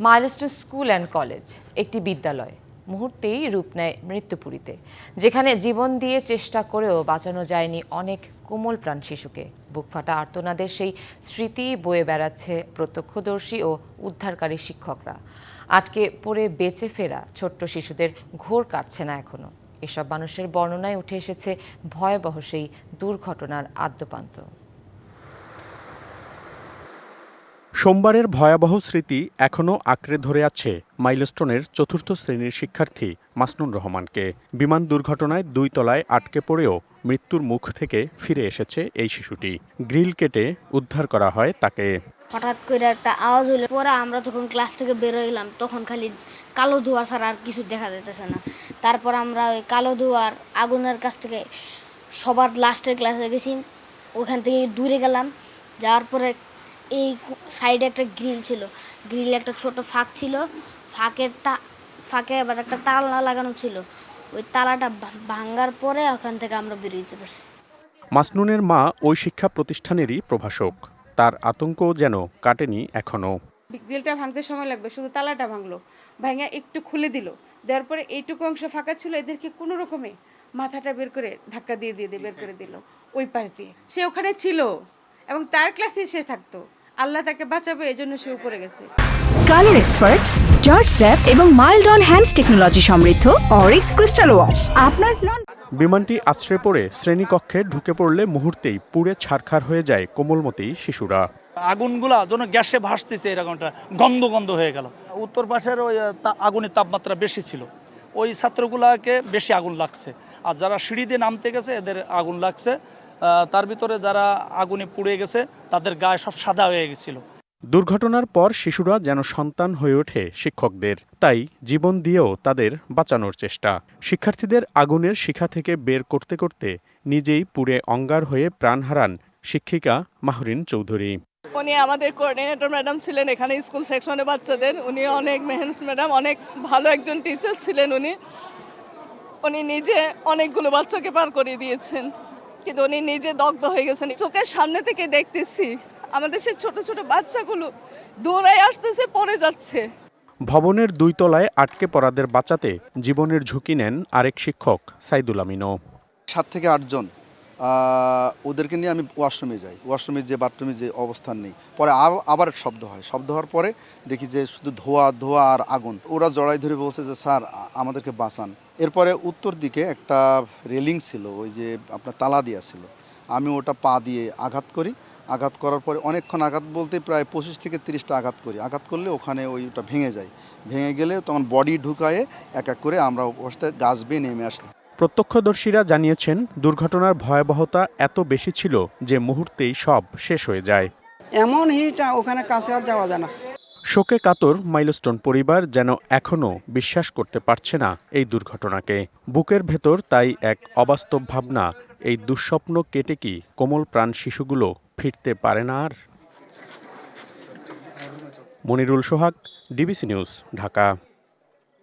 Milestone school and college, একটি বিদ্যালয়। মুহূর্তেই রূপ নেয় মৃত্যুপুরীতে, যেখানে জীবন দিয়ে চেষ্টা করেও বাঁচানো যায়নি অনেক কোমল প্রাণ শিশুকে। বুকফাটা আর্তনাদের সেই স্মৃতি বয়ে বেড়াচ্ছে প্রত্যক্ষদর্শী ও উদ্ধারকারী শিক্ষকরা। আটকে পড়ে বেঁচে ফেরা ছোট্ট শিশুদের ঘোর কাটছে না এখনও। এসব মানুষের বর্ণনায় উঠে এসেছে ভয়াবহ সেই দুর্ঘটনার আদ্যপান্ত। সোমবারের ভয়াবহ স্মৃতি এখনও আঁকড়ে ধরে আছে মাইলস্টোনের চতুর্থ শ্রেণির শিক্ষার্থী মাসনুন রহমানকে। বিমান দুর্ঘটনায় দুই তলায় আটকে পড়েও মৃত্যুর মুখ থেকে ফিরে এসেছে এই শিশুটি। গ্রিল কেটে উদ্ধার করা হয় তাকে। হঠাৎ করে একটা আওয়াজ হলো পরে আমরা যখন ক্লাস থেকে বের হইলাম, তখন খালি কালো ধোঁয়া ছাড়া আর কিছু দেখা যেতেছে না। তারপর আমরা ওই কালো ধোঁয়ার আগুনের কাছ থেকে সবার লাস্টের ক্লাসে গেছি। ওখান থেকে দূরে গেলাম। যাওয়ার পরে এই সাইডে একটা গ্রিল ছিল। গ্রিলে একটা ছোট ফাঁক ছিল। ফাঁকের তা ফাঁকে আবার একটা তালা লাগানো ছিল। ওই তালাটা ভা- ভাঙার পরে ওখান থেকে আমরা বেরিয়ে যেতে মাসনুনের মা ওই শিক্ষা প্রতিষ্ঠানেরই প্রভাষক। তার আতঙ্ক যেন কাটেনি এখনও। গ্রিলটা ভাঙতে সময় লাগবে শুধু তালাটা ভাঙলো। ভাঙা একটু খুলে দিল। দেওয়ার পরে এইটুকু অংশ ফাঁকা ছিল এদেরকে কোনো রকমে মাথাটা বের করে ধাক্কা দিয়ে দিয়ে দিয়ে বের করে দিল। ওই পাশ দিয়ে। সে ওখানে ছিল এবং তার ক্লাসে সে থাকতো। আল্লাহ তাকে বাঁচাবে এই জন্য সে উপরে গেছে। কালার এক্সপার্ট জর্জ স্যাপ এবং মাইল্ড অন হ্যান্ডস টেকনোলজি সমৃদ্ধ অরিক্স ক্রিস্টাল ওয়াশ আপনার নন বিমানটি আছড়ে পড়ে শ্রেণীকক্ষে ঢুকে পড়লে মুহূর্তেই পুড়ে ছারখার হয়ে যায় কোমলমতি শিশুরা। আগুনগুলা যেন গ্যাসে ভাসতেছে এরকমটা গন্ধ গন্ধ হয়ে গেল। উত্তর পাশের ওই তা- আগুনের তাপমাত্রা বেশি ছিল। ওই ছাত্রগুলাকে বেশি আগুন লাগছে। আর যারা সিঁড়ি দিয়ে নামতে গেছে এদের আগুন লাগছে। তার ভিতরে যারা আগুনে পুড়ে গেছে তাদের গায়ে সব সাদা হয়ে গেছিল। দুর্ঘটনার পর শিশুরা যেন সন্তান হয়ে ওঠে শিক্ষকদের। তাই জীবন দিয়েও তাদের বাঁচানোর চেষ্টা। শিক্ষার্থীদের আগুনের শিখা থেকে বের করতে করতে নিজেই পুড়ে অঙ্গার হয়ে প্রাণ হারান শিক্ষিকা মাহরিন চৌধুরী। উনি আমাদের কোঅর্ডিনেটর ম্যাডাম ছিলেন এখানে স্কুল সেকশনে বাচ্চাদের। উনি অনেক মেহনত ম্যাডাম অনেক ভালো একজন টিচার ছিলেন উনি। উনি নিজে অনেকগুলো বাচ্চাকে পার করিয়ে দিয়েছেন। কিন্তু উনি নিজে দগ্ধ হয়ে গেছেন। চোখের সামনে থেকে দেখতেছি আমাদের সে ছোট ছোট বাচ্চাগুলো দৌড়ায় আসতেছে পড়ে যাচ্ছে। ভবনের দুই তলায় আটকে পড়াদের বাঁচাতে জীবনের ঝুঁকি নেন আরেক শিক্ষক সাইদুল আমিনও। সাত থেকে আটজন ওদেরকে নিয়ে আমি ওয়াশরুমে যাই। ওয়াশরুমে যে বাথরুমে যে অবস্থান নেই। পরে আব- আবার শব্দ হয়। শব্দ হওয়ার পরে দেখি যে শুধু ধোয়া ধোয়া আর আগুন। ওরা জড়াই ধরে বলছে যে স্যার আমাদেরকে বাঁচান। এরপরে উত্তর দিকে একটা রেলিং ছিল ওই যে আপনার তালা দেওয়া ছিল। আমি ওটা পা দিয়ে আঘাত করি। আঘাত করার পরে অনেকক্ষণ আঘাত বলতে প্রায় পঁচিশ থেকে তিরিশটা আঘাত করি। আঘাত করলে ওখানে ওইটা ভেঙে যায়। ভেঙে গেলে তখন বডি ঢুকায়ে এক এক করে আমরা অবস্থায় গাছ বেয়ে নেমে আসি প্রত্যক্ষদর্শীরা জানিয়েছেন দুর্ঘটনার ভয়াবহতা এত বেশি ছিল যে মুহূর্তেই সব শেষ হয়ে যায়। এমন হিট ওখানে কাছে আর যাওয়া যায় না। শোকে কাতর মাইলস্টোন পরিবার যেন এখনও বিশ্বাস করতে পারছে না এই দুর্ঘটনাকে। বুকের ভেতর তাই এক অবাস্তব ভাবনা, এই দুঃস্বপ্ন কেটে কি কোমল প্রাণ শিশুগুলো ফিরতে পারে না আর? Monirul Sohag, DBC news, Dhaka.